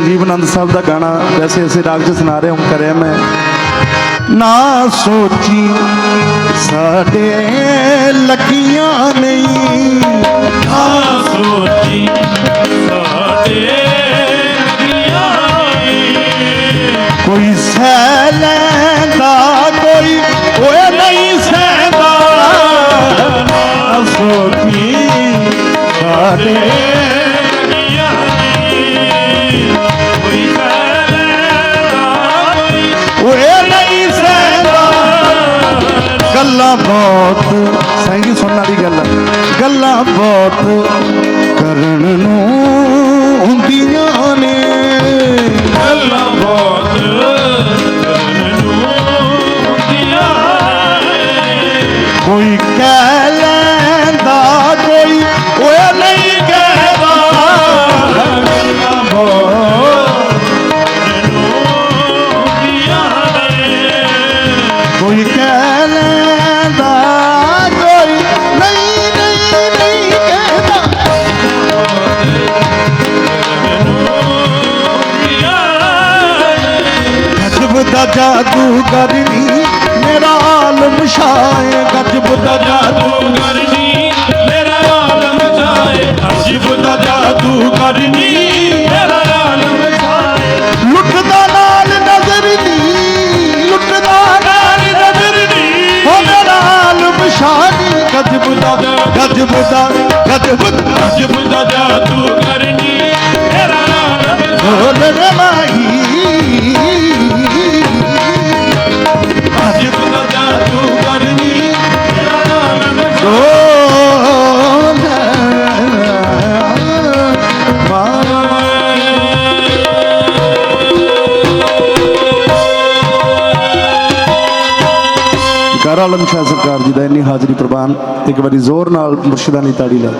ਸੰਜੀਵ ਆਨੰਦ ਸਾਹਿਬ ਦਾ ਗਾਣਾ ਵੈਸੇ ਅਸੀਂ ਰਾਗ ਚ ਸੁਣਾ ਰਹੇ ਹਾਂ ਕਰਿਆ ਮੈਂ। ਨਾ ਸੋਚੀ ਸਾਡੇ ਲੱਗੀਆਂ ਨਹੀਂ। ਆ ਸੋਚੀ ਸਾਡੇ ਕੋਈ ਸਹਿ ਲੈਂਦਾ ਕੋਈ ਓਏ ਨਹੀਂ ਸਹਿੰਦਾ। ਨਾ ਸੋਚੀ ਸਾਡੇ ਗੱਲਾਂ ਬਹੁਤ ਸੰਗੀ ਸੁਣਨ ਵਾਲੀ ਗੱਲ। ਗੱਲਾਂ ਬਹੁਤ ਕਰਨ ਨੂੰ ਹੁੰਦੀਆਂ ਨੇ। ਗੱਲਾਂ ਬਹੁਤ ਕਰਨ ਨੂੰ ਹੁੰਦੀਆਂ ਕੋਈ ਕਹਿ ਲੈਂਦਾ ਕੋਈ ਓਏ ਨਹੀਂ ਕਹਿਦਾ। ਗੱਲਾਂ ਬਹੁਤ ਕੋਈ ਕਹਿ ਲੈਂਦਾ ਦਾ ਜਾਦੂ ਕਰਨੀ ਮੇਰਾ ਆਲਮ ਛਾਏ ਗਜਬ ਦਾ ਜਾਦੂ ਕਰਨੀ ਮੇਰਾ ਆਲਮ ਜਾਏ ਅਜੀਬ ਦਾ ਜਾਦੂ ਕਰਨੀ ਮੇਰਾ ਆਲਮ ਜਾਏ ਲੁੱਟਦਾ ਨਾਲ ਨਜ਼ਰ ਦੀ ਲੁੱਟਦਾ ਨਾਲ ਨਜ਼ਰ ਦੀ ਹੋ ਮੇਰਾ ਆਲਮ ਛਾਣੀ ਗਜਬ ਦਾ ਗਜਬ ਦਾ ਗਜਬ ਦਾ ਅਜੀਬ ਦਾ ਜਾਦੂ ਸ਼ਾਹ ਸਰਕਾਰ ਜੀ ਦਾ ਇੰਨੀ ਹਾਜ਼ਰੀ ਪ੍ਰਵਾਨ, ਇੱਕ ਵਾਰੀ ਜ਼ੋਰ ਨਾਲ ਮੁਰਸ਼ਿਦਾਂ ਦੀ ਤਾੜੀ ਲਾ।